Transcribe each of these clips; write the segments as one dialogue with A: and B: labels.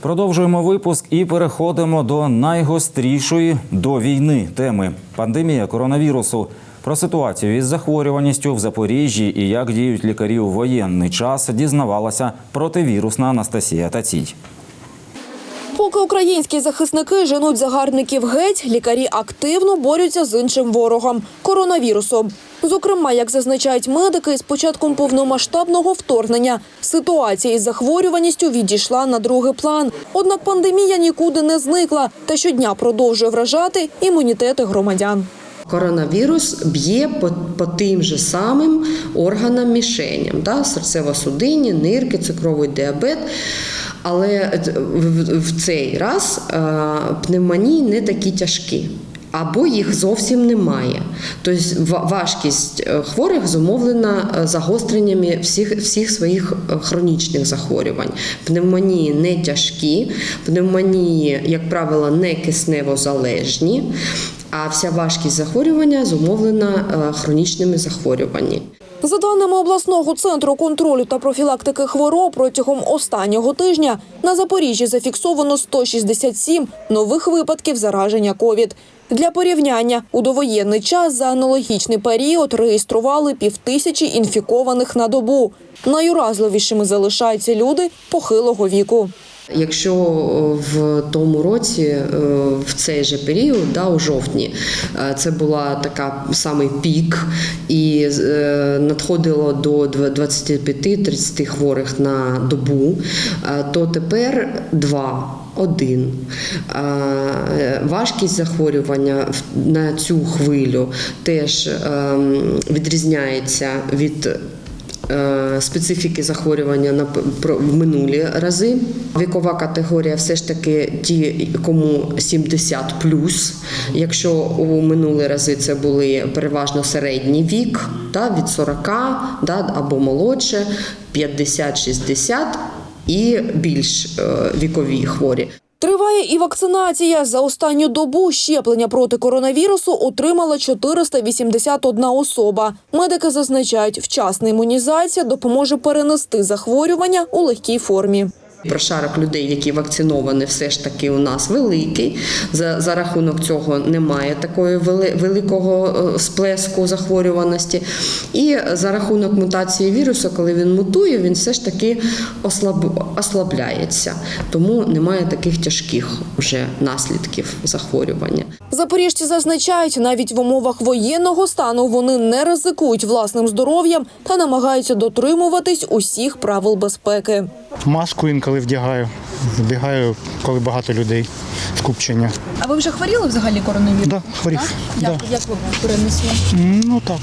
A: Продовжуємо випуск і переходимо до найгострішої до війни теми пандемія коронавірусу. Про ситуацію із захворюваністю в Запоріжжі і як діють лікарі у воєнний час дізнавалася противірусна Анастасія Тацій.
B: Поки українські захисники женуть загарбників геть, лікарі активно борються з іншим ворогом коронавірусом. Зокрема, як зазначають медики, з початком повномасштабного вторгнення ситуація із захворюваністю відійшла на другий план. Однак пандемія нікуди не зникла та щодня продовжує вражати імунітети громадян.
C: Коронавірус б'є по, по тим же самим органам мішеням, да? серцево-судинні, нирки, цукровий діабет. Але в, цей раз е, пневмонії не такі тяжкі. Або їх зовсім немає. Тобто важкість е, хворих зумовлена е, загостреннями всіх, всіх своїх хронічних захворювань. Пневмонії не тяжкі, пневмонії, як правило, не кисневозалежні, а вся важкість захворювання зумовлена е, хронічними захворюваннями.
B: За даними обласного центру контролю та профілактики хвороб, протягом останнього тижня на Запоріжжі зафіксовано 167 нових випадків зараження ковід. Для порівняння у довоєнний час за аналогічний період реєстрували півтисячі інфікованих на добу. Найуразливішими залишаються люди похилого віку.
C: Якщо в тому році, е, в цей же період, да, у жовтні, е, це була така самий пік, і е, надходило до 25-30 хворих на добу, е, то тепер два. Один Е, важкість захворювання на цю хвилю теж ем, відрізняється від е, специфіки захворювання на в минулі рази. Вікова категорія все ж таки ті, кому 70 Якщо у минулі рази це були переважно середній вік, да, від 40 да, або молодше, 50-60 і більш е, вікові хворі.
B: Триває і вакцинація. За останню добу щеплення проти коронавірусу отримала 481 особа. Медики зазначають, вчасна імунізація допоможе перенести захворювання у легкій формі.
C: Прошарок людей, які вакциновані, все ж таки у нас великий. За, за рахунок цього немає такої вели, великого е, сплеску захворюваності. І за рахунок мутації вірусу, коли він мутує, він все ж таки ослаб, ослабляється. Тому немає таких тяжких вже наслідків захворювання.
B: Запоріжці зазначають, навіть в умовах воєнного стану вони не ризикують власним здоров'ям та намагаються дотримуватись усіх правил безпеки.
D: Маску інколи вдягаю Вдягаю, коли багато людей, скупчення.
E: А ви вже хворіли взагалі коронавірусом?
D: Да, хворів.
E: Як,
D: Да.
E: як ви перенесли?
D: Ну так.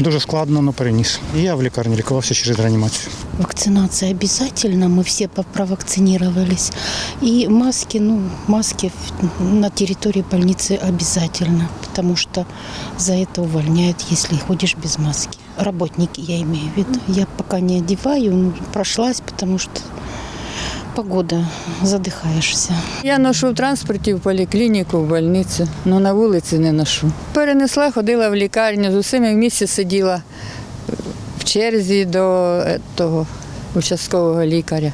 D: Дуже складно, але переніс. І Я в лікарні лікувався через реанімацію.
F: Вакцинация обязательно, мы все по- провакцинировались. И маски, ну, маски в- на территории больницы обязательно, потому что за это увольняют, если ходишь без маски. Работники, я имею в виду. Я пока не одеваю, ну, прошлась, потому что погода, задыхаешься.
G: Я ношу в транспорті в поліклініку, в больницю, але на вулиці не ношу. Перенесла, ходила в лікарню, з усіми в місті сиділа в черзі до е, того участкового лікаря.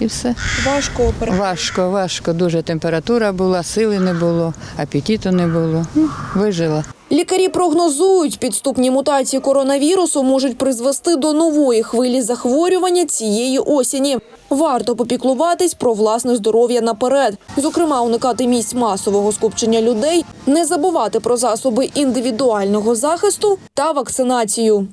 G: І все.
E: Важко
G: Важко, важко. Дуже температура була, сили не було, апетиту не було. Ну, вижила.
B: Лікарі прогнозують, підступні мутації коронавірусу можуть призвести до нової хвилі захворювання цієї осені. Варто попіклуватись про власне здоров'я наперед, зокрема, уникати місць масового скупчення людей, не забувати про засоби індивідуального захисту та вакцинацію.